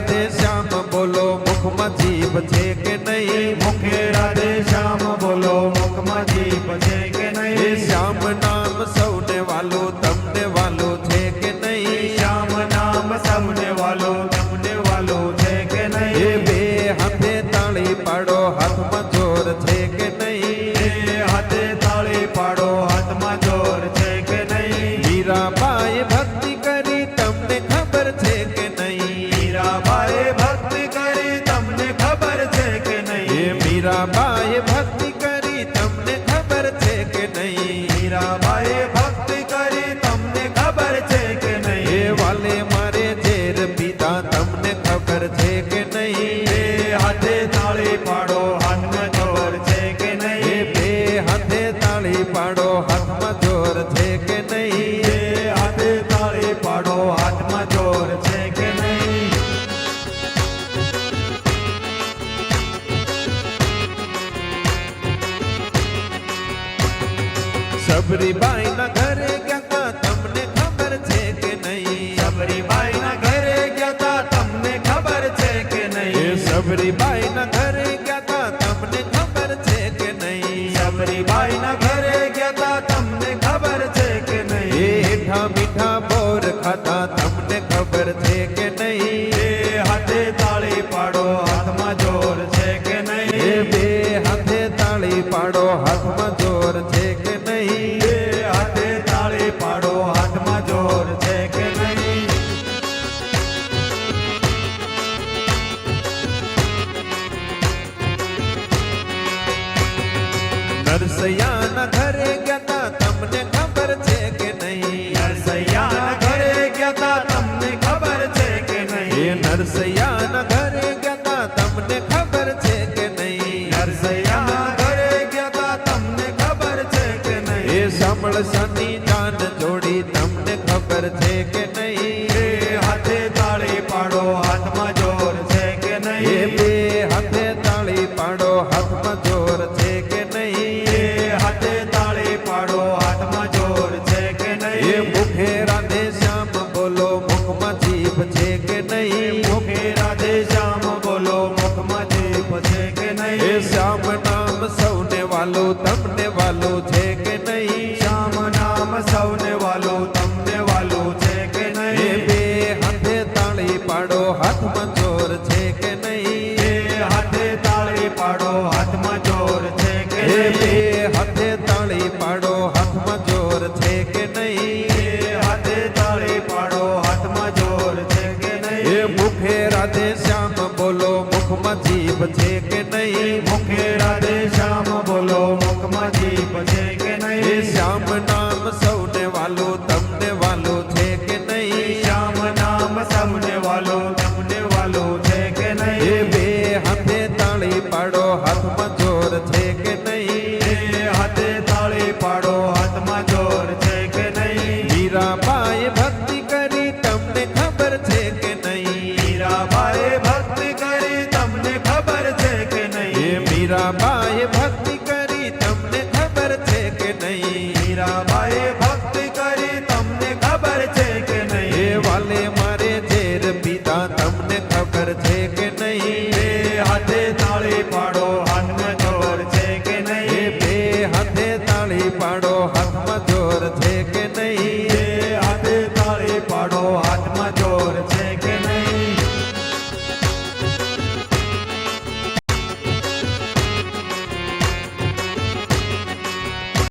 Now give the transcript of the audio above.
राधे श्याम बोलो मुख मजी बजे के नहीं? मुखे राधे श्याम बोलो मुख मजी बजे के नहीं? श्याम नाम सौने वालो तमने वालो थे के नहीं? श्याम नाम सौने वालो तमने वालो थे के नहीं? बे हथे ताली पाड़ो हथ मजोर थे के नहीं? हथे ताली पाड़ो મીરાબાઈ ભક્તિ કરી તમને ખબર છે કે એ નહીં વાલે મારે ઝેર પીધા તમને ખબર છે કે નહીં? એ હાથે તાળી પાડો સબરીબાઈ ના ઘરે ગયા તા તમને ખબર છે કે નહીં સબરીબાઈ ના ઘરે ગયા તા તમને ખબર છે કે એ નહીં સબરીબાઈ ના ઘરે ગયા તા તમને ખબર છે કે નહીં સબરીબાઈ ના ઘરે ગયા તા તમને ખબર છે કે એ નહીં હેઠા મીઠા બોર ખાતા તમને ખબર છે કે નહીં એ હાથે તાળી પાડો હાથમાં જોર છે કે એ નહીં બે હાથે તાળી પાડો હાથમાં જોર છે નરસૈયાના ઘરે ગયા તા તમને ખબર છે કે નહીં નરસૈયાના ઘરે ગયા તા તમને ખબર છે કે એ નહીં નરસૈયાના ઘરે ગયા તા તમને ખબર છે કે નહીં નરસૈયાના ઘરે ગયા તા તમને ખબર છે કે એ નહીં સાંભળસાની જાન જોડી તમને ખબર છે કે કે નહીં? શ્યામ નામ સૌને વાલો તમને વાલો છે કે નહીં? શ્યામ નામ સૌને વાલો તમને વાલો છે કે નહીં? બે હાથે તાળી પાડો હાથમાં જોર છે કે નહીં? હાથે તાળી પાડો હાથમાં જોર છે કે નહીં પાડો હાથમાં જોર છે કે નહીં?